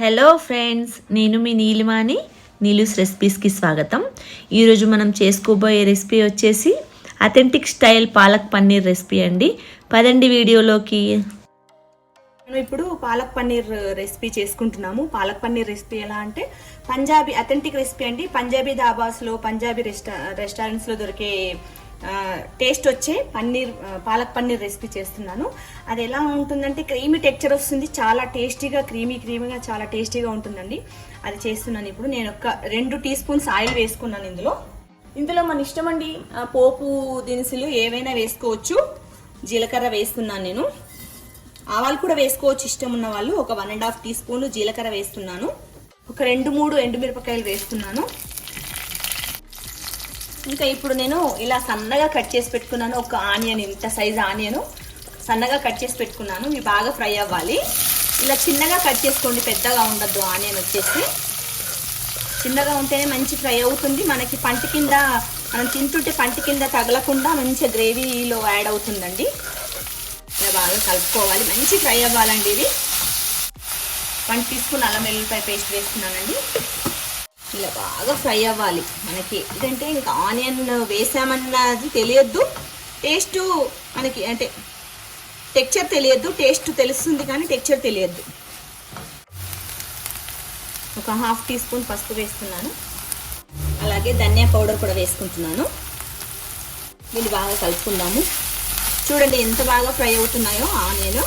Hello friends నేను మీ నీలిమాని నీలుస్ రెసిపీస్కి స్వాగతం. ఈరోజు మనం చేసుకోబోయే రెసిపీ వచ్చేసి authentic style palak paneer recipe అండి. పదండి వీడియోలోకి. మనం ఇప్పుడు పాలక్ పన్నీర్ రెసిపీ చేసుకుంటున్నాము. పాలక్ పన్నీర్ రెసిపీ ఎలా అంటే పంజాబీ అథెంటిక్ రెసిపీ అండి. పంజాబీ దాబాస్లో పంజాబీ రెస్టా రెస్టారెంట్స్లో దొరికే టేస్ట్ వచ్చే పన్నీర్ పాలక్ పన్నీర్ రెసిపీ చేస్తున్నాను. అది ఎలా ఉంటుందంటే క్రీమీ టెక్చర్ వస్తుంది చాలా టేస్టీగా క్రీమీ క్రీమీగా చాలా టేస్టీగా ఉంటుందండి. అది చేస్తున్నాను ఇప్పుడు. నేను ఒక రెండు టీ స్పూన్స్ ఆయిల్ వేసుకున్నాను ఇందులో. ఇందులో మన ఇష్టం అండి పోపు దినుసులు ఏవైనా వేసుకోవచ్చు. జీలకర్ర వేస్తున్నాను నేను. ఆవాలు కూడా వేసుకోవచ్చు ఇష్టం ఉన్న వాళ్ళు. ఒక one and half teaspoon జీలకర్ర వేస్తున్నాను. ఒక రెండు మూడు ఎండుమిరపకాయలు వేస్తున్నాను. ఇంకా ఇప్పుడు నేను ఇలా సన్నగా కట్ చేసి పెట్టుకున్నాను. ఒక ఆనియన్ ఇంత సైజ్ ఆనియన్. సన్నగా కట్ చేసి పెట్టుకున్నాను. ఇవి బాగా ఫ్రై అవ్వాలి. ఇలా చిన్నగా కట్ చేసుకోండి. పెద్దగా ఉండద్దు. ఆనియన్ వచ్చేసి చిన్నగా ఉంటేనే మంచి ఫ్రై అవుతుంది. మనకి పంట కింద మనం తింటుంటే పంట కింద తగలకుండా మంచిగా గ్రేవీలో యాడ్ అవుతుందండి. ఇలా బాగా కలుపుకోవాలి. మంచి ఫ్రై అవ్వాలండి ఇది వన్ టీ స్పూన్ అల్లం వెల్లుల్లిపాయ పేస్ట్ వేసుకున్నానండి. ఇలా బాగా ఫ్రై అవ్వాలి మనకి. ఏంటంటే ఇంకా ఆనియన్ వేసామన్నది తెలియద్దు. టేస్ట్ మనకి అంటే టెక్చర్ తెలియద్దు టేస్ట్ తెలుస్తుంది కానీ టెక్చర్ తెలియద్దు. ఒక హాఫ్ టీ స్పూన్ పసుపు వేస్తున్నాను. అలాగే ధనియా పౌడర్ కూడా వేసుకుంటున్నాను. వీళ్ళు బాగా కలుపుకుందాము. చూడండి ఎంత బాగా ఫ్రై అవుతున్నాయో ఆనియన్.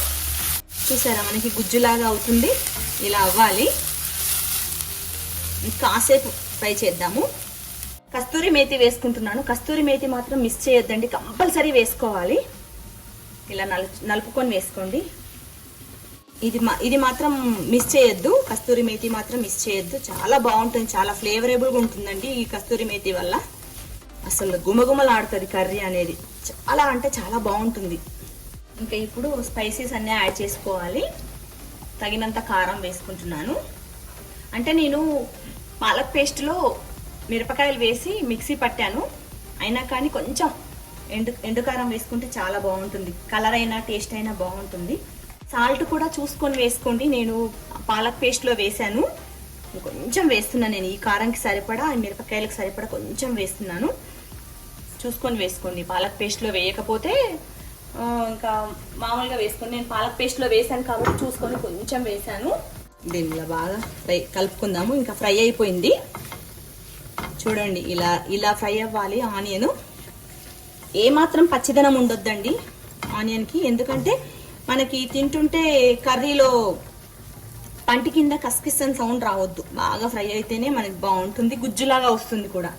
చూసారా? మనకి గుజ్జులాగా అవుతుంది. ఇలా అవ్వాలి. కాసేపు ఫ్రై చేద్దాము. కస్తూరి మేతి వేసుకుంటున్నాను. కస్తూరి మేతి మాత్రం మిస్ చేయొద్దండి. కంపల్సరీ వేసుకోవాలి. ఇలా నలు నలుపుకొని వేసుకోండి. ఇది మా ఇది మాత్రం మిస్ చేయొద్దు. కస్తూరి మేతి మాత్రం మిస్ చేయొద్దు. చాలా బాగుంటుంది. చాలా ఫ్లేవరబుల్గా ఉంటుందండి ఈ కస్తూరి మేతి వల్ల. అసలు గుమగుమలాడుతుంది కర్రీ అనేది. చాలా అంటే చాలా బాగుంటుంది. ఇంకా ఇప్పుడు స్పైసీస్ అన్నీ యాడ్ చేసుకోవాలి. తగినంత కారం వేసుకుంటున్నాను. అంటే నేను పాలక్ పేస్ట్లో మిరపకాయలు వేసి మిక్సీ పట్టాను. అయినా కానీ కొంచెం ఎండు ఎండుకారం వేసుకుంటే చాలా బాగుంటుంది. కలర్ అయినా టేస్ట్ అయినా బాగుంటుంది. సాల్ట్ కూడా చూసుకొని వేసుకోండి. నేను పాలక్ పేస్ట్లో వేశాను. కొంచెం వేస్తున్నాను నేను. ఈ కారంకి సరిపడా ఈ మిరపకాయలకు సరిపడా కొంచెం వేస్తున్నాను. చూసుకొని వేసుకోండి. పాలక్ పేస్ట్లో వేయకపోతే ఇంకా మామూలుగా వేసుకొని నేను పాలక్ పేస్ట్లో వేసాను కాబట్టి చూసుకొని కొంచెం వేసాను దీనిలో బాగా ఫ్రై కలుపుకుందాము. ఇంకా ఫ్రై అయిపోయింది. చూడండి ఇలా ఇలా ఫ్రై అవ్వాలి ఆనియన్. ఏమాత్రం పచ్చిదనం ఉండొద్దండి ఆనియన్కి. ఎందుకంటే మనకి తింటుంటే కర్రీలో పంటి కింద కస్కిస్ సౌండ్ రావద్దు. బాగా ఫ్రై అయితేనే మనకి బాగుంటుంది గుజ్జులాగా వస్తుంది కూడా.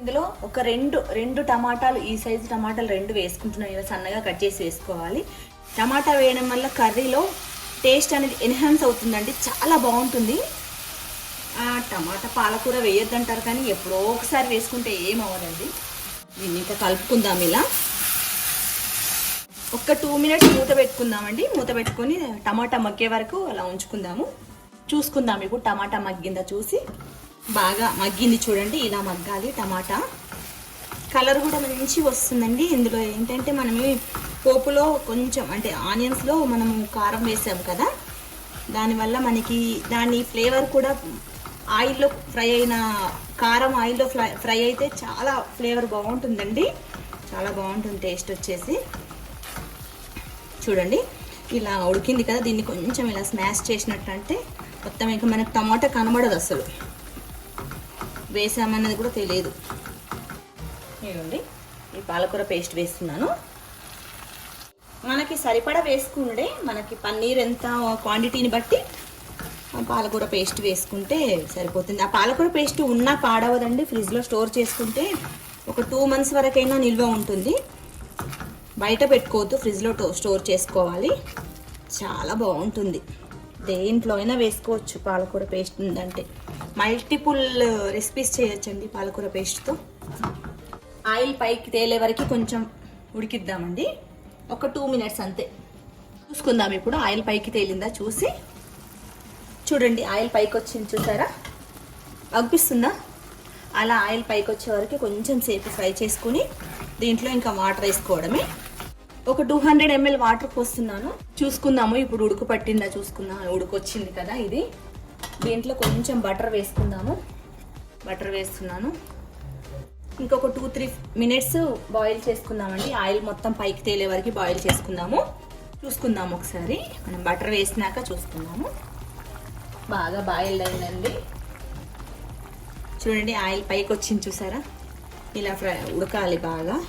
ఇందులో ఒక రెండు రెండు టమాటాలు ఈ సైజు టమాటాలు రెండు వేసుకుంటున్నాను ఇలా సన్నగా కట్ చేసి వేసుకోవాలి. టమాటా వేయడం వల్ల కర్రీలో టేస్ట్ అనేది ఎన్హాన్స్ అవుతుందండి. చాలా బాగుంటుంది. ఆ, టమాటా పాలకూర వేయొద్దంటారు కానీ ఎప్పుడో ఒకసారి వేసుకుంటే ఏం అవ్వదండి. దీన్ని ఇంకా కలుపుకుందాం ఇలా. ఒక్క టూ మినిట్స్ మూత పెట్టుకుందామండి. మూత పెట్టుకొని టమాటా మగ్గే వరకు అలా ఉంచుకుందాము. చూసుకుందాం ఇప్పుడు టమాటా మగ్గిందా చూసి. బాగా మగ్గింది చూడండి. ఇలా మగ్గాలి టమాటా. కలర్ కూడా మంచి వస్తుందండి. ఇందులో ఏంటంటే మనమే పోపులో కొంచెం అంటే ఆనియన్స్లో మనము కారం వేసాం కదా దానివల్ల మనకి దాని ఫ్లేవర్ కూడా ఆయిల్లో ఫ్రై అయిన కారం ఆయిల్లో ఫ్రై ఫ్రై అయితే చాలా ఫ్లేవర్ బాగుంటుందండి. చాలా బాగుంటుంది టేస్ట్ వచ్చేసి. చూడండి ఇలా ఉడికింది కదా దీన్ని కొంచెం ఇలా స్మాష్ చేసినట్టు అంటే మొత్తం ఇంకా మనకు టమాటా కనబడదు అసలు. వేసామన్నది కూడా తెలియదు. ఇదిగోండి ఈ పాలకూర పేస్ట్ వేస్తున్నాను. మనకి సరిపడా వేసుకుండే మనకి పన్నీర్ ఎంత క్వాంటిటీని బట్టి పాలకూర పేస్ట్ వేసుకుంటే సరిపోతుంది. ఆ పాలకూర పేస్ట్ ఉన్నా పాడవదండి. ఫ్రిడ్జ్లో స్టోర్ చేసుకుంటే ఒక టూ మంత్స్ వరకైనా నిల్వ ఉంటుంది. బయట పెట్టుకోవద్దు. ఫ్రిడ్జ్లో టో- స్టోర్ చేసుకోవాలి. చాలా బాగుంటుంది. దేంట్లో అయినా వేసుకోవచ్చు పాలకూర పేస్ట్ ఉందంటే. మల్టిపుల్ రెసిపీస్ చేయొచ్చండి పాలకూర పేస్ట్తో ఆయిల్ పైకి తేలే వరకు కొంచెం ఉడికిద్దామండి. ఒక టూ మినిట్స్ అంతే. చూసుకుందాం ఇప్పుడు ఆయిల్ పైకి తేలిందా చూసి. చూడండి ఆయిల్ పైకి వచ్చింది చూసారా? అనిపిస్తుందా అలా ఆయిల్ పైకి వచ్చే వరకు కొంచెం సేపు ఫ్రై చేసుకుని దీంట్లో ఇంకా వాటర్ వేసుకోవడమే. ఒక టూ హండ్రెడ్ ఎంఎల్ వాటర్ పోస్తున్నాను. చూసుకుందాము ఇప్పుడు ఉడుకు పట్టిందా చూసుకుందాం. ఉడుకొచ్చింది కదా ఇది. దీంట్లో కొంచెం బటర్ వేసుకుందాము. బటర్ వేస్తున్నాను. ఇంకొక టూ త్రీ మినిట్స్ బాయిల్ చేసుకుందామండి. ఆయిల్ మొత్తం పైకి తేలే వరకు బాయిల్ చేసుకుందాము. చూసుకుందాము ఒకసారి. మనం బటర్ వేసినాక చూసుకుందాము. బాగా బాయిల్ అయిందండి. చూడండి ఆయిల్ పైకి వచ్చింది చూసారా? ఇలా ఫ్రై ఉడకాలి బాగా.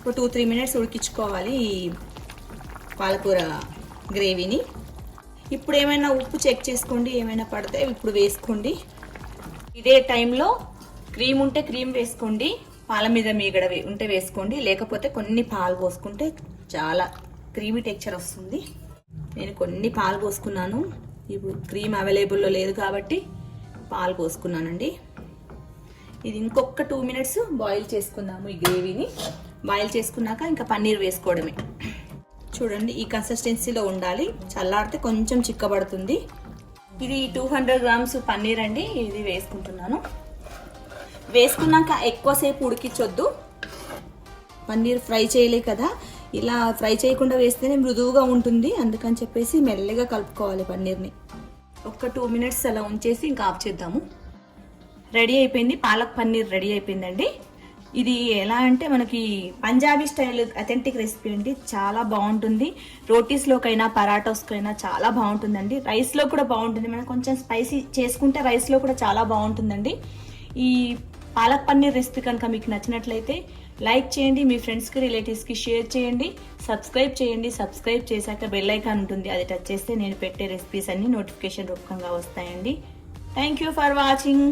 ఒక టూ త్రీ మినిట్స్ ఉడికించుకోవాలి ఈ పాలకూర గ్రేవీని. ఇప్పుడు ఏమైనా ఉప్పు చెక్ చేసుకోండి ఏమైనా పడితే ఇప్పుడు వేసుకోండి. ఇదే టైంలో క్రీమ్ ఉంటే క్రీమ్ వేసుకోండి పాల మీద మీగడ ఉంటే వేసుకోండి లేకపోతే కొన్ని పాలు పోసుకుంటే చాలా క్రీమీ టెక్చర్ వస్తుంది. నేను కొన్ని పాలు పోసుకున్నాను. ఇప్పుడు క్రీమ్ అవైలబుల్లో లేదు కాబట్టి పాలు పోసుకున్నానండి. ఇది ఇంకొక టూ మినిట్స్ బాయిల్ చేసుకుందాము ఈ గ్రేవీని. బాయిల్ చేసుకున్నాక ఇంకా పన్నీర్ వేసుకోవడమే. చూడండి ఈ కన్సిస్టెన్సీలో ఉండాలి. చల్లారితే కొంచెం చిక్కబడుతుంది. ఇది టూ హండ్రెడ్ గ్రామ్స్ పన్నీర్ అండి. ఇది వేసుకుంటున్నాను. వేసుకున్నాక ఎక్కువసేపు ఉడికించొద్దు. పన్నీర్ ఫ్రై చేయలే కదా. ఇలా ఫ్రై చేయకుండా వేస్తేనే మృదువుగా ఉంటుంది. అందుకని చెప్పేసి మెల్లగా కలుపుకోవాలి పన్నీర్ని. ఒక టూ మినిట్స్ అలా ఉంచేసి ఇంకా ఆఫ్ చేద్దాము. రెడీ అయిపోయింది. పాలక్ పన్నీర్ రెడీ అయిపోయిందండి. ఇది ఎలా అంటే మనకి పంజాబీ స్టైల్ అథెంటిక్ రెసిపీ అండి. చాలా బాగుంటుంది. రోటీస్లోకైనా పరాటోస్కైనా చాలా బాగుంటుందండి. రైస్లో కూడా బాగుంటుంది. మనం కొంచెం స్పైసీ చేసుకుంటే రైస్లో కూడా చాలా బాగుంటుందండి. ఈ పాలక్ పన్నీర్ రెసిపీ కనుక మీకు నచ్చినట్లయితే లైక్ చేయండి మీ ఫ్రెండ్స్కి రిలేటివ్స్కి షేర్ చేయండి సబ్స్క్రైబ్ చేయండి సబ్స్క్రైబ్ చేశాక బెల్ ఐకాన్ ఉంటుంది అది టచ్ చేస్తే నేను పెట్టే రెసిపీస్ అన్ని నోటిఫికేషన్ రూపకంగా వస్తాయండి. Thank you for watching.